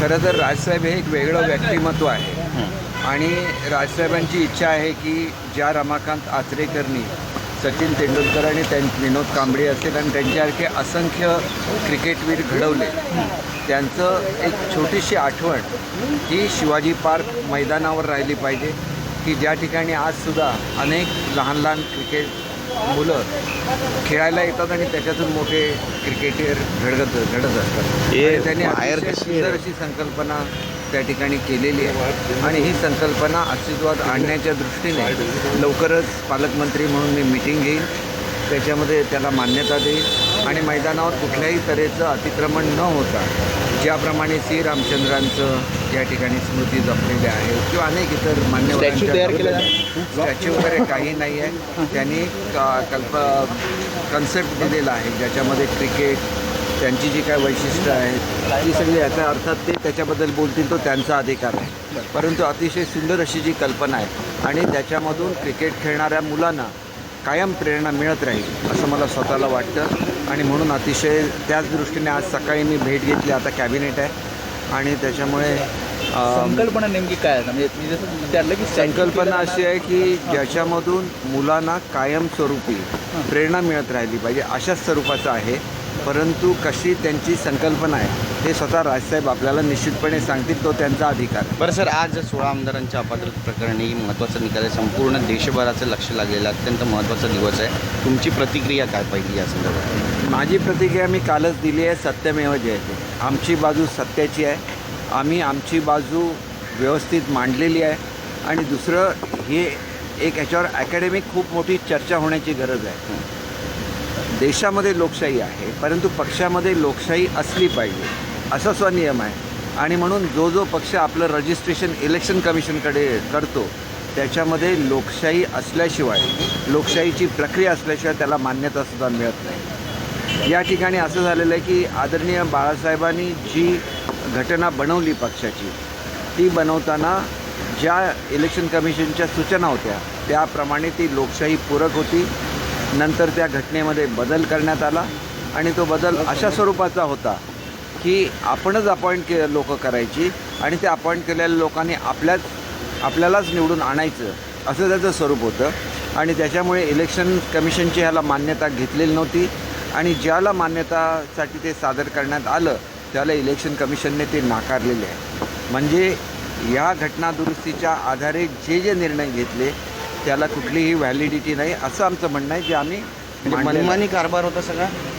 खरं तर राजसाहेब हे एक वेगळं व्यक्तिमत्व आहे. आणि राजसाहेबांची इच्छा आहे की ज्या रमाकांत आचरेकरनी सचिन तेंडुलकर आणि त्यां विनोद कांबळे असतील आणि त्यांच्यासारखे असंख्य क्रिकेटवीर घडवले त्यांचं एक छोटीशी आठवण ही शिवाजी पार्क मैदानावर राहिली पाहिजे. की ज्या ठिकाणी आजसुद्धा अनेक लहान लहान क्रिकेट मुलं खेळायला येतात आणि त्याच्यातून मोठे क्रिकेटर घडत घडत असतात. त्यांनी अतिशय सुंदर अशी संकल्पना त्या ठिकाणी केलेली आहे. आणि ही संकल्पना अस्तित्वात आणण्याच्या दृष्टीने लवकरच पालकमंत्री म्हणून मी मिटिंग घेईन. त्याच्यामध्ये त्याला मान्यता देईन. आणि मैदानावर कुठल्याही तऱ्हेचं अतिक्रमण न होता ज्याप्रमाणे श्री रामचंद्रांचं या ठिकाणी स्मृती जपलेल्या आहे किंवा अनेक इतर मान्यवर स्टॅच्यू वगैरे काही नाही आहे. त्यांनी क- कल्प कन्सेप्ट दिलेला आहे ज्याच्यामध्ये क्रिकेट त्यांची जी काय वैशिष्ट्य आहेत ती सगळी याचा अर्थात ते त्याच्याबद्दल बोलतील तो त्यांचा अधिकार आहे. परंतु अतिशय सुंदर अशी जी कल्पना आहे आणि त्याच्यामधून क्रिकेट खेळणाऱ्या मुलांना कायम प्रेरणा मिळत राहील असं मला स्वतःला वाटतं. आणि म्हणून अतिशय त्याच दृष्टीने आज सकाळी मी भेट घेतली आता कॅबिनेट आहे. आणि त्याच्यामुळे संकल्पना नेमकी काय आहे? म्हणजे मी जसं विचारलं की संकल्पना अशी आहे की ज्याच्यामधून मुलांना कायमस्वरूपी प्रेरणा मिळत राहिली पाहिजे अशाच स्वरूपाचं आहे. परंतु कशी त्यांची संकल्पना आहे हे स्वतः राजसाहेब आपल्याला निश्चितपणे सांगतील तो त्यांचा अधिकार. बरं सर आज सोळा आमदारांच्या अपात्रता प्रकरणी महत्त्वाचा निकाल आहे. संपूर्ण देशभराचं लक्ष लागलेलं अत्यंत महत्त्वाचा दिवस आहे. तुमची प्रतिक्रिया काय पाहिजे या संदर्भात? माझी प्रतिक्रिया मी कालच दिली आहे सत्यमेव जयते आमची बाजू सत्याची आहे. आम्ही आमची बाजू व्यवस्थित मांडलेली आहे. आणि दुसरं हे एक याच्यावर अकॅडमिक खूप मोठी चर्चा होण्याची गरज आहे. देशामध्ये लोकशाही आहे परंतु पक्षामध्ये लोकशाही असली पाहिजे. असा स्वनियम आहे. आणि म्हणून जो जो पक्ष आपलं रजिस्ट्रेशन इलेक्शन कमिशनकडे करतो त्याच्यामध्ये लोकशाही असल्याशिवाय लोकशाहीची प्रक्रिया असल्याशिवाय त्याला मान्यतासुद्धा मिळत नाही. या ठिकाणी असं झालेलं आहे की आदरणीय बाळासाहेबांनी जी घटना बनवली पक्षाची ती बनवताना ज्या इलेक्शन कमिशनच्या सूचना होत्या त्याप्रमाणे ती लोकशाही पूरक होती. नंतर त्या घटनेमध्ये बदल करण्यात आला आणि तो बदल अशा स्वरूपाचा होता की आपणच अपॉइंट के लोक करायची आणि ते अपॉइंट केलेल्या लोकांनी आपल्याच आपल्यालाच निवडून आणायचं असं त्याचं स्वरूप होतं. आणि त्याच्यामुळे इलेक्शन कमिशनची ह्याला मान्यता घेतलेली नव्हती आणि ज्याला मान्यतासाठी ते सादर करण्यात आलं त्याला इलेक्शन कमिशनने ते नाकारलेले आहे. म्हणजे या घटना दुरुस्तीच्या आधारे जे जे निर्णय घेतले त्याला कुठलीही व्हॅलिडिटी नाही असं आमचं म्हणणं आहे जे आम्ही म्हणजे मांडलेलं आहे. मनमानी कारभार होता सगळा